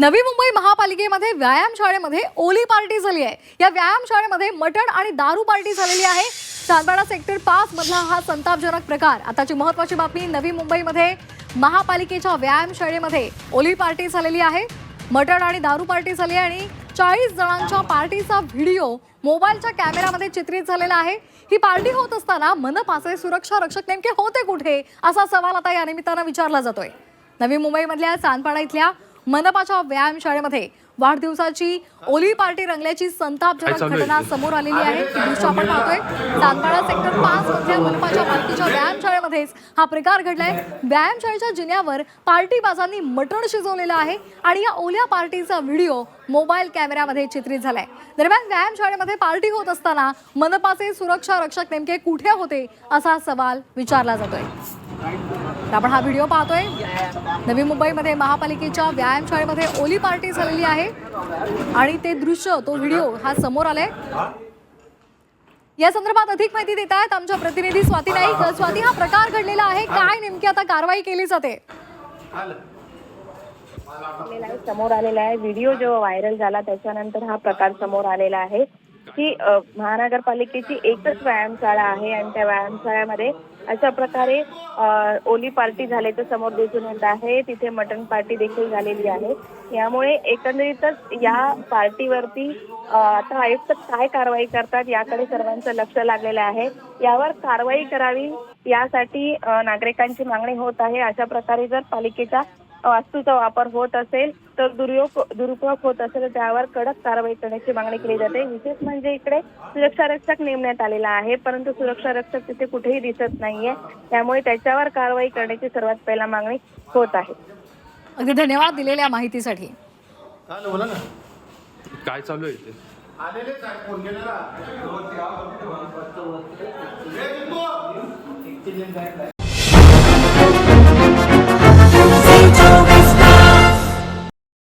नवी मुंबई महापालिकेमध्ये व्यायाम शाळेमध्ये ओली पार्टी झाली आहे. या व्यायाम शाळेमध्ये मटण आणि दारू पार्टी झालेली आहे. चांदवाडा सेक्टर पाच मधला हा संतापजनक प्रकार. आताची महत्वाची बातमी नवी मुंबईमध्ये महापालिकेच्या व्यायाम शाळेमध्ये ओली पार्टी झालेली आहे. मटण आणि दारू पार्टी झाली आहे आणि चाळीस जणांच्या पार्टीचा व्हिडिओ मोबाईलच्या कॅमेऱ्यामध्ये चित्रित झालेला आहे. ही पार्टी होत असताना मनपाचे सुरक्षा रक्षक नेमके होते कुठे? असा सवाल आता या निमित्तानं विचारला जातोय. नवी मुंबईमधल्या चांदपाडा इथल्या मनपाच्या व्यायामशाळेमध्ये वाढदिवसाची ओली पार्टी रंगल्याची संतापजनक घटना? समोर आलेली आहे. ही दृश्य आपण पाहतोय. चांदपाडा सेक्टर पाच मधल्या मनपाच्या पार्टीच्या व्यायामशाळेमध्येच हा प्रकार घडलाय. व्यायामशाळेच्या जिन्यावर पार्टीबाजांनी मटण शिजवलेलं आहे आणि या ओल्या पार्टीचा व्हिडिओ मोबाईल कॅमेऱ्यामध्ये चित्रित झालाय. दरम्यान व्यायामशाळेमध्ये पार्टी होत असताना मनपाचे सुरक्षा रक्षक नेमके कुठे होते असा सवाल विचारला जातोय. तर आपण हा व्हिडिओ पाहतोय. नवी मुंबईमध्ये महापालिकेच्या व्यायामशाळेमध्ये ओली पार्टी झालेली आहे. आणि ते दृश्य तो व्हिडिओ हा समोर आलाय. या संदर्भात अधिक माहिती देत आहेत आमच्या प्रतिनिधी स्वाती नाईक. स्वाती हा प्रकार घडलेला आहे. काय नेमकी आता कारवाई केली जाते? समोर आलेला आहे. व्हिडिओ जेव्हा व्हायरल झाला त्याच्यानंतर हा प्रकार समोर आलेला आहे. की महानगरपालिकेची एकच व्यायामशाळा आहे आणि त्या व्यायामशाळेमध्ये अशा प्रकारे ओली पार्टी झाल्याचं समोर दिसून येत आहे. तिथे मटण पार्टी देखील झालेली आहे. यामुळे एकंदरीतच या पार्टीवरती आता आयुक्त काय कारवाई करतात याकडे सर्वांचं लक्ष लागलेलं आहे. यावर कारवाई करावी यासाठी नागरिकांची मागणी होत आहे. अशा प्रकारे जर पालिकेच्या वास्तूचा वापर होत असेल तर दुरुपयोग दुरुपयोग होत असेल तर त्यावर कडक कारवाई करण्याची मागणी केली जाते. विशेष म्हणजे इकडे सुरक्षा रक्षक नेमण्यात आलेला आहे परंतु सुरक्षा रक्षक तिथे कुठेही दिसत नाहीये. त्यामुळे त्याच्यावर कारवाई करण्याची सर्वात पहिला मागणी होत आहे. अगदी धन्यवाद दिलेल्या माहितीसाठी. चालेल बोला ना. काय चालू आहे इथे? केलेला.